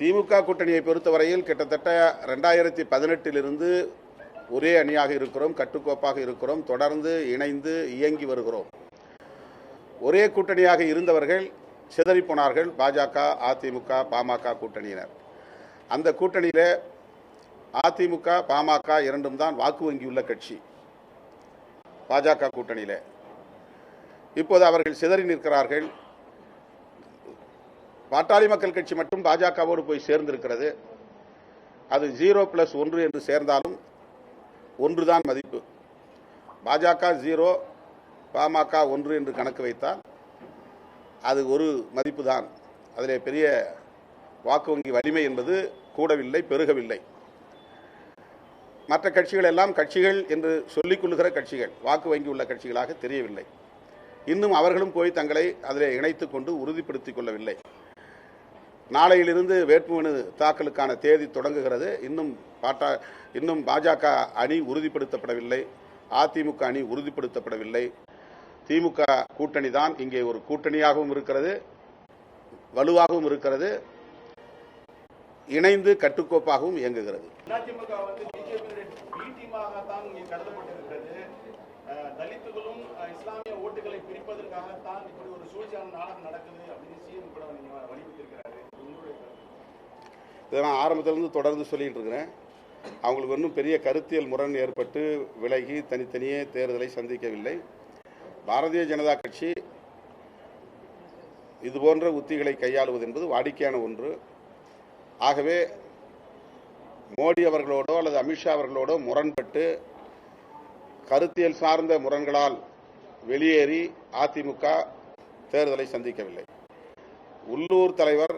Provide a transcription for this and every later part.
திமுக கூட்டணியை பொறுத்தவரையில் கிட்டத்தட்ட ரெண்டாயிரத்தி பதினெட்டிலிருந்து ஒரே அணியாக இருக்கிறோம் கட்டுக்கோப்பாக இருக்கிறோம் தொடர்ந்து இணைந்து இயங்கி வருகிறோம். ஒரே கூட்டணியாக இருந்தவர்கள் சிதறிப்போனார்கள் பாஜக அதிமுக பாமக கூட்டணியினர். அந்த கூட்டணியில் அதிமுக பாமக இரண்டும் தான் வாக்கு வங்கியுள்ள கட்சி. பாஜக கூட்டணியில். இப்போது அவர்கள் சிதறி நிற்கிறார்கள். பாட்டாளி மக்கள் கட்சி மட்டும் பாஜகவோடு போய் சேர்ந்திருக்கிறது. அது ஜீரோ பிளஸ் ஒன்று என்று சேர்ந்தாலும் ஒன்றுதான் மதிப்பு. பாஜக ஜீரோ பாமக ஒன்று என்று கணக்கு வைத்தால் அது ஒரு மதிப்பு தான் அதில் பெரிய வாக்கு வங்கி வலிமை என்பது கூடவில்லை பெருகவில்லை. மற்ற கட்சிகள் எல்லாம் கட்சிகள் என்று சொல்லிக் கொள்ளுகிற கட்சிகள் வாக்கு வங்கி உள்ள கட்சிகளாக தெரியவில்லை. இன்னும் அவர்களும் போய் தங்களை அதில் இணைத்துக்கொண்டு உறுதிப்படுத்திக் கொள்ளவில்லை. நாளையிலிருந்து வேட்புமனு தாக்கலுக்கான தேதி தொடங்குகிறது. இன்னும் பாட்டா இன்னும் பாஜக அணி உறுதிப்படுத்தப்படவில்லை. அதிமுக அணி உறுதிப்படுத்தப்படவில்லை. திமுக கூட்டணி தான் இங்கே ஒரு கூட்டணியாகவும் இருக்கிறது வலுவாகவும் இருக்கிறது இணைந்து கட்டுக்கோப்பாகவும் இயங்குகிறது. தலித்துகளும் இஸ்லாமிய ஓட்டுகளை பிரிப்பதற்காக தான் இப்படி ஒரு சூழ்ச்சியான நாடகம் நடக்குது அப்படின்னு சிஎம் கூட நீங்க வலியுறுத்திருக்கிறாரு இதை நான் ஆரம்பத்திலிருந்து தொடர்ந்து சொல்லிட்டு இருக்கிறேன். அவங்களுக்கு ஒன்றும் பெரிய கருத்தியல் முரண் ஏற்பட்டு விலகி தனித்தனியே தேர்தலை சந்திக்கவில்லை. பாரதிய ஜனதா கட்சி இதுபோன்ற உத்திகளை கையாளுவது என்பது வாடிக்கையான ஒன்று. ஆகவே மோடி அவர்களோடோ அல்லது அமித்ஷா அவர்களோடோ முரண்பட்டு கருத்தியல் சார்ந்த முரண்களால் வெளியேறி அதிமுக தேர்தலை சந்திக்கவில்லை. உள்ளூர் தலைவர்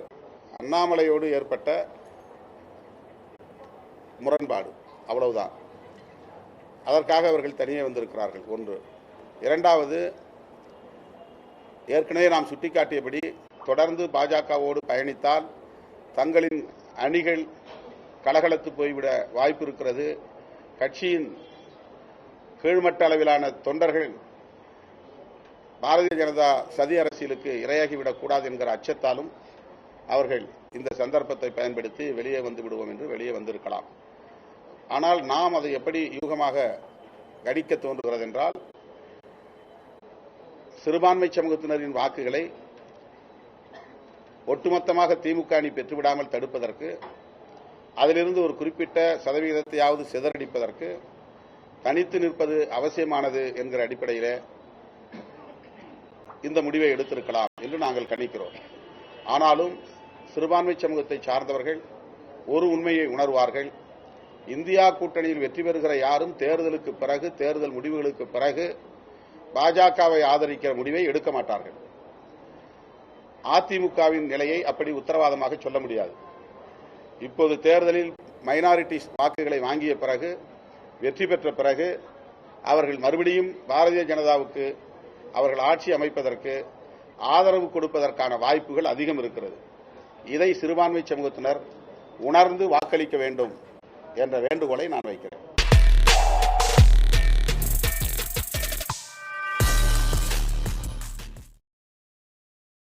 அண்ணாமலையோடு ஏற்பட்ட முரண்பாடு. அவ்வளவுதான். அதற்காக அவர்கள் தனியே வந்திருக்கிறார்கள். ஒன்று. இரண்டாவது ஏற்கனவே நாம் சுட்டிக்காட்டியபடி தொடர்ந்து பாஜகவோடு பயணித்தால் தங்களின் அணிகள் கலகலத்து போய்விட வாய்ப்பு இருக்கிறது. கட்சியின் கீழ்மட்ட அளவிலான தொண்டர்கள் பாரதிய ஜனதா சதி அரசியலுக்கு இரையாகிவிடக்கூடாது என்கிற அச்சத்தாலும் அவர்கள் இந்த சந்தர்ப்பத்தை பயன்படுத்தி வெளியே வந்து விடுவோம் என்று வெளியே வந்திருக்கலாம். ஆனால் நாம் அதை எப்படி யூகமாக கணிக்க தோன்றுகிறது என்றால் சிறுபான்மை சமூகத்தினரின் வாக்குகளை ஒட்டுமொத்தமாக திமுக அணி பெற்றுவிடாமல் தடுப்பதற்கு அதிலிருந்து ஒரு குறிப்பிட்ட சதவீதத்தையாவது சிதறடிப்பதற்கு தனித்து நிற்பது அவசியமானது என்கிற அடிப்படையிலே இந்த முடிவை எடுத்திருக்கலாம் என்று நாங்கள் கணிக்கிறோம். ஆனாலும் சிறுபான்மை சமூகத்தை சார்ந்தவர்கள் ஒரு உண்மையை உணர்வார்கள். இந்தியா கூட்டணியில் வெற்றி பெறுகிற யாரும் தேர்தலுக்கு பிறகு தேர்தல் முடிவுகளுக்கு பிறகு பாஜகவை ஆதரிக்கிற முடிவை எடுக்க மாட்டார்கள். அதிமுகவின் நிலையை அப்படி உத்தரவாதமாக சொல்ல முடியாது. இப்போது தேர்தலில் மைனாரிட்டிஸ் வாக்குகளை வாங்கிய பிறகு வெற்றி பெற்ற பிறகு அவர்கள் மறுபடியும் பாரதிய ஜனதாவுக்கு அவர்கள் ஆட்சி அமைப்பதற்கு ஆதரவு கொடுப்பதற்கான வாய்ப்புகள் அதிகம் இருக்கிறது. இதை சிறுபான்மை சமூகத்தினர் உணர்ந்து வாக்களிக்க வேண்டும். என்ற வேண்டுகோளை நான் வைக்கிறேன்.